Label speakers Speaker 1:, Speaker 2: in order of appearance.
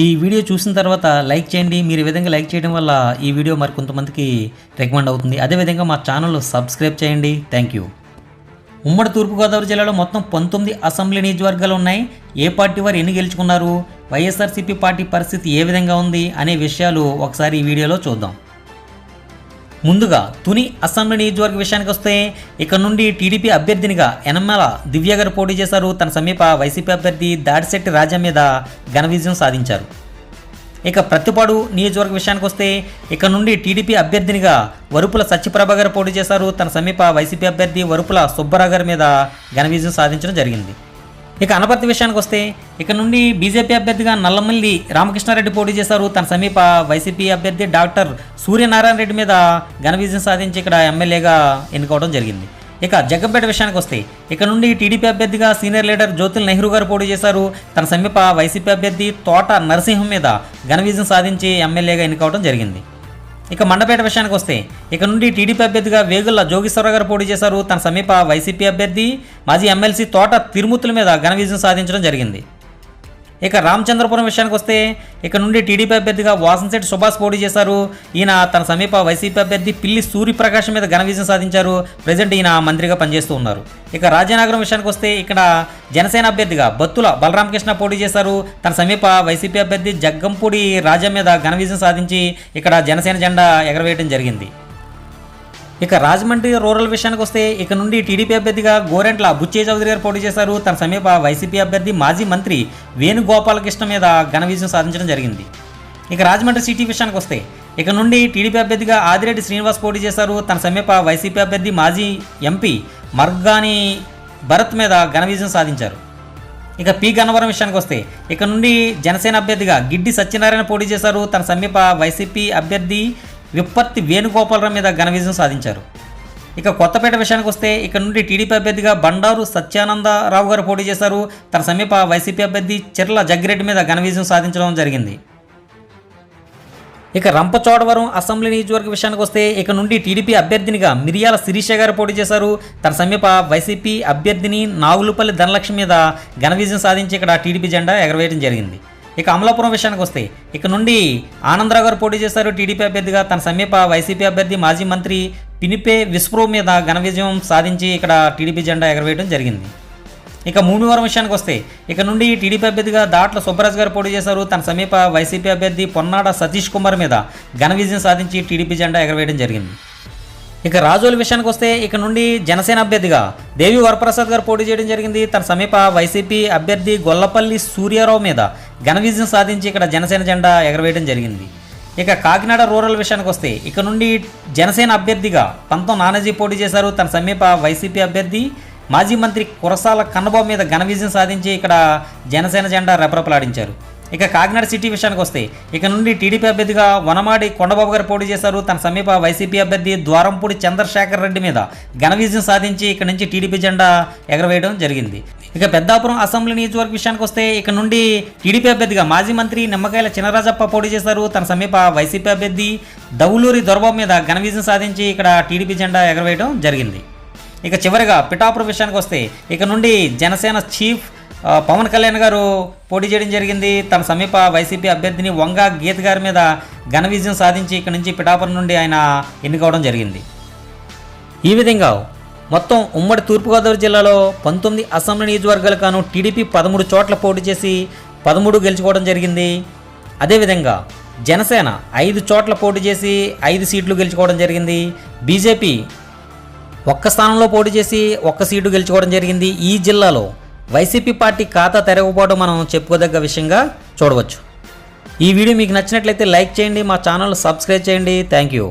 Speaker 1: ఈ వీడియో చూసిన తర్వాత లైక్ చేయండి. మీరు ఈ విధంగా లైక్ చేయడం వల్ల ఈ వీడియో మరి కొంతమందికి రికమెండ్ అవుతుంది. అదేవిధంగా మా ఛానల్ సబ్స్క్రైబ్ చేయండి. Thank you. ఉమ్మడి తూర్పుగోదావరి జిల్లాలో మొత్తం పంతొమ్మిది అసెంబ్లీ నియోజకవర్గాలు ఉన్నాయి. ఏ పార్టీ వారు ఎన్ని గెలుచుకున్నారు? వైఎస్ఆర్సీపీ పార్టీ పరిస్థితి ఏ విధంగా ఉంది? అనే విషయాలు ఒకసారి ఈ వీడియోలో చూద్దాం. ముందుగా తుని అసెంబ్లీ నియోజకవర్గ విషయానికి వస్తే ఇక్కడ నుండి టీడీపీ అభ్యర్థినిగా ఎనమ్మల దివ్య గారు పోటీ చేశారు. తన సమీప వైసీపీ అభ్యర్థి దాడిశెట్టి రాజా మీద ఘన విజయం సాధించారు. ఇక ప్రతిపాడు నియోజకవర్గ విషయానికి వస్తే ఇక్కడ నుండి టీడీపీ అభ్యర్థినిగా వరుపుల సత్యప్రభ గారు పోటీ చేశారు. తన సమీప వైసీపీ అభ్యర్థి వరుపుల సుబ్బరావు గారి మీద ఘన విజయం సాధించడం జరిగింది. ఇక అనపర్తి విషయానికి వస్తే ఇక్కడ నుండి బీజేపీ అభ్యర్థిగా నల్లమల్లి రామకృష్ణారెడ్డి పోటీ చేశారు. తన సమీప వైసీపీ అభ్యర్థి డాక్టర్ సూర్యనారాయణ రెడ్డి మీద ఘన విజయం సాధించి ఇక్కడ ఎమ్మెల్యేగా ఎన్నుకోవడం జరిగింది. ఇక జగ్గంపేట విషయానికి వస్తే ఇక్కడ నుండి టీడీపీ అభ్యర్థిగా సీనియర్ లీడర్ జ్యోతుల్ నెహ్రూ గారు పోటీ చేశారు. తన సమీప వైసీపీ అభ్యర్థి తోట నరసింహం మీద ఘన విజయం సాధించి ఎమ్మెల్యేగా ఎన్నుకోవడం జరిగింది. ఇక మండపేట విషయానికి వస్తే ఇక నుండి టీడీపీ అభ్యర్థిగా వేగుల్ల జోగేశ్వరరావు గారు పోటీ చేశారు. తన సమీప వైసీపీ అభ్యర్థి మాజీ ఎమ్మెల్సీ తోట తిరుమూర్తుల మీద ఘన విజయం సాధించడం జరిగింది. ఇక రామచంద్రపురం విషయానికి వస్తే ఇక నుండి టీడీపీ అభ్యర్థిగా వాసంశెట్టి సుభాష్ పోటీ చేశారు. ఈయన తన సమీప వైసీపీ అభ్యర్థి పిల్లి సూర్యప్రకాష్ మీద ఘన విజయం సాధించారు. ప్రజెంట్ ఈయన మంత్రిగా పనిచేస్తూ ఉన్నారు. ఇక రాజానగరం విషయానికి వస్తే ఇక్కడ జనసేన అభ్యర్థిగా బత్తుల బలరామకృష్ణ పోటీ చేశారు. తన సమీప వైసీపీ అభ్యర్థి జగ్గంపూడి రాజా మీద ఘన విజయం సాధించి ఇక్కడ జనసేన జెండా ఎగరవేయడం జరిగింది. ఇక రాజమండ్రి రూరల్ విషయానికి వస్తే ఇక నుండి టీడీపీ అభ్యర్థిగా గోరెంట్ల బుచ్చే చౌదరి గారు పోటీ చేశారు. తన సమీప వైసీపీ అభ్యర్థి మాజీ మంత్రి వేణుగోపాలకృష్ణ మీద ఘన విజయం సాధించడం జరిగింది. ఇక రాజమండ్రి సిటీ విషయానికి వస్తే ఇక నుండి టీడీపీ అభ్యర్థిగా ఆదిరెడ్డి శ్రీనివాస్ పోటీ చేశారు. తన సమీప వైసీపీ అభ్యర్థి మాజీ ఎంపీ మర్గాని భరత్ మీద ఘన విజయం సాధించారు. ఇక పి గన్నవరం విషయానికి వస్తే ఇక నుండి జనసేన అభ్యర్థిగా గిడ్డి సత్యనారాయణ పోటీ చేశారు. తన సమీప వైసీపీ అభ్యర్థి విప్పత్తి వేణుగోపాలరావు మీద ఘన విజయం సాధించారు. ఇక కొత్తపేట విషయానికి వస్తే ఇక్కడ నుండి టీడీపీ అభ్యర్థిగా బండారు సత్యానందరావు గారు పోటీ చేశారు. తన సమీప వైసీపీ అభ్యర్థి చెర్ల జగ్గిరెడ్డి మీద ఘన విజయం సాధించడం జరిగింది. ఇక రంపచోడవరం అసెంబ్లీ నియోజకవర్గ విషయానికి వస్తే ఇక నుండి టీడీపీ అభ్యర్థినిగా మిరియాల శిరీష గారు పోటీ చేశారు. తన సమీప వైసీపీ అభ్యర్థిని నాగులుపల్లి ధనలక్ష్మి మీద ఘన విజయం సాధించి ఇక్కడ టీడీపీ జెండా ఎగరవేయడం జరిగింది. ఇక అమలాపురం విషయానికి వస్తే ఇక నుండి ఆనందరావు గారు పోటీ చేశారు. టీడీపీ అభ్యర్థిగా తన సమీప వైసీపీ అభ్యర్థి మాజీ మంత్రి పినిపే విస్ప్రో మీద ఘన విజయం సాధించి ఇక్కడ టీడీపీ జెండా ఎగరవేయడం జరిగింది. ఇక మూడువారం విషయానికి వస్తే ఇక నుండి టీడీపీ అభ్యర్థిగా దాట్ల సుబ్బరాజు గారు పోటీ చేశారు. తన సమీప వైసీపీ అభ్యర్థి పొన్నాడ సతీష్ కుమార్ మీద ఘన విజయం సాధించి టీడీపీ జెండా ఎగరవేయడం జరిగింది. ఇక రాజోల విషయానికి వస్తే ఇక నుండి జనసేన అభ్యర్థిగా దేవి వరప్రసాద్ గారు పోటీ చేయడం జరిగింది. తన సమీప వైసీపీ అభ్యర్థి గొల్లపల్లి సూర్యారావు మీద ఘన విజయం సాధించి ఇక్కడ జనసేన జెండా ఎగరవేయడం జరిగింది. ఇక కాకినాడ రూరల్ విషయానికి వస్తే ఇక నుండి జనసేన అభ్యర్థిగా పంతం నానాజీ పోటీ చేశారు. తన సమీప వైసీపీ అభ్యర్థి మాజీ మంత్రి కురసాల కన్నబాబు మీద ఘన విజయం సాధించి ఇక్కడ జనసేన జెండా రెపరెపలాడించారు. ఇక కాకినాడ సిటీ విషయానికి వస్తే ఇక నుండి టీడీపీ అభ్యర్థిగా వనమాడి కొండబాబు గారు పోటీ చేశారు. తన సమీప వైసీపీ అభ్యర్థి ద్వారంపూడి చంద్రశేఖర్ రెడ్డి మీద ఘన విజయం సాధించి ఇక్కడ నుంచి టీడీపీ జెండా ఎగరవేయడం జరిగింది. ఇక పెద్దాపురం అసెంబ్లీ నియోజకవర్గ విషయానికి వస్తే ఇక నుండి టీడీపీ అభ్యర్థిగా మాజీ మంత్రి నిమ్మకాయల చినరాజప్ప పోటీ చేశారు. తన సమీప వైసీపీ అభ్యర్థి దౌలూరి దొరబాబు మీద ఘన విజయం సాధించి ఇక్కడ టీడీపీ జెండా ఎగరవేయడం జరిగింది. ఇక చివరిగా పిఠాపురం విషయానికి వస్తే ఇక నుండి జనసేన చీఫ్ పవన్ కళ్యాణ్ గారు పోటీ చేయడం జరిగింది. తన సమీప వైసీపీ అభ్యర్థిని వంగ గీత్ గారి మీద ఘన విజయం సాధించి ఇక్కడ నుంచి పిఠాపురం నుండి ఆయన ఎన్నుకోవడం జరిగింది. ఈ విధంగా మొత్తం ఉమ్మడి తూర్పుగోదావరి జిల్లాలో పంతొమ్మిది అసెంబ్లీ నియోజకవర్గాలు కాను టీడీపీ పదమూడు చోట్ల పోటీ చేసి పదమూడు గెలుచుకోవడం జరిగింది. అదేవిధంగా జనసేన ఐదు చోట్ల పోటీ చేసి ఐదు సీట్లు గెలుచుకోవడం జరిగింది. బీజేపీ ఒక్క స్థానంలో పోటీ చేసి ఒక్క సీటు గెలుచుకోవడం జరిగింది. ఈ జిల్లాలో వైసీపీ పార్టీ ఖాతా తెరవకపోవడం మనం చెప్పుకోదగ్గ విషయంగా చూడవచ్చు. ఈ వీడియో మీకు నచ్చినట్లయితే లైక్ చేయండి మా ఛానల్ సబ్స్క్రైబ్ చేయండి. Thank you.